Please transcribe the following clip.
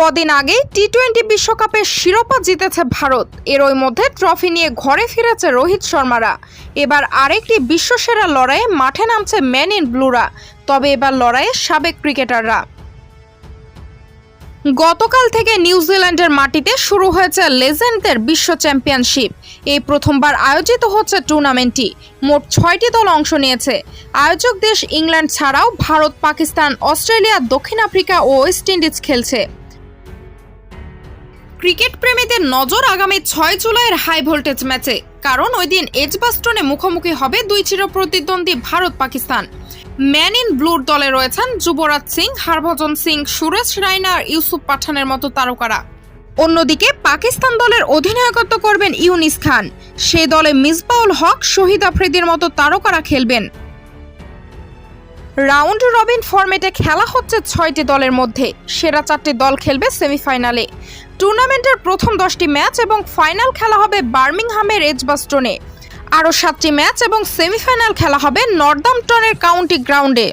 কদিন আগে T twenty বিশ্বকাপের শিরোপা জিতেছে ভারত। এর ওই মধ্যে ট্রফি নিয়ে ঘরে ফিরেছে রোহিত শর্মারা। এবার আরেকটি বিশ্বসেরা লড়াইয়ে মাঠে নামছে ম্যান ইন ব্লুরা তবে এবার লড়াইয়ে সাবেক ক্রিকেটাররা গতকাল থেকে নিউজিল্যান্ডের মাটিতে শুরু হয়েছে লেজেন্ডদের বিশ্ব চ্যাম্পিয়নশিপ। এই প্রথমবার আয়োজিত হচ্ছে টুর্নামেন্টটি। মোট ছয়টি দল অংশ নিয়েছে। আয়োজক দেশ ইংল্যান্ড ছাড়াও ভারত, পাকিস্তান, অস্ট্রেলিয়া, দক্ষিণ আফ্রিকা ও ওয়েস্ট ইন্ডিজ খেলছে। ক্রিকেট প্রেমীদের নজর আগামী ছয় জুলাইয়ের হাই ভোল্টেজ ম্যাচে, কারণ ওই দিন এজবাস্টনে মুখোমুখি হবে দুই চির প্রতিদ্বন্দ্বী ভারত পাকিস্তান। ম্যান ইন ব্লুর দলে রয়েছেন যুবরাজ সিং, হরভজন সিং, সুরেশ রায়না আর ইউসুফ পাঠানের মতো তারকারা। অন্যদিকে পাকিস্তান দলের অধিনায়কত্ব করবেন ইউনিস খান। সে দলে মিসবাউল হক, শহীদ আফ্রিদির মতো তারকারা খেলবেন। রাউন্ড রবিন ফরম্যাটে খেলা হচ্ছে ছয়টি দলের মধ্যে। সেরা চারটি দল খেলবে সেমিফাইনালে। টুর্নামেন্টের প্রথম দশটি ম্যাচ এবং ফাইনাল খেলা হবে বার্মিংহামের এজবাস্টনে আরও সাতটি ম্যাচ এবং সেমিফাইনাল খেলা হবে নর্দাম্পটনের কাউন্টি গ্রাউন্ডে।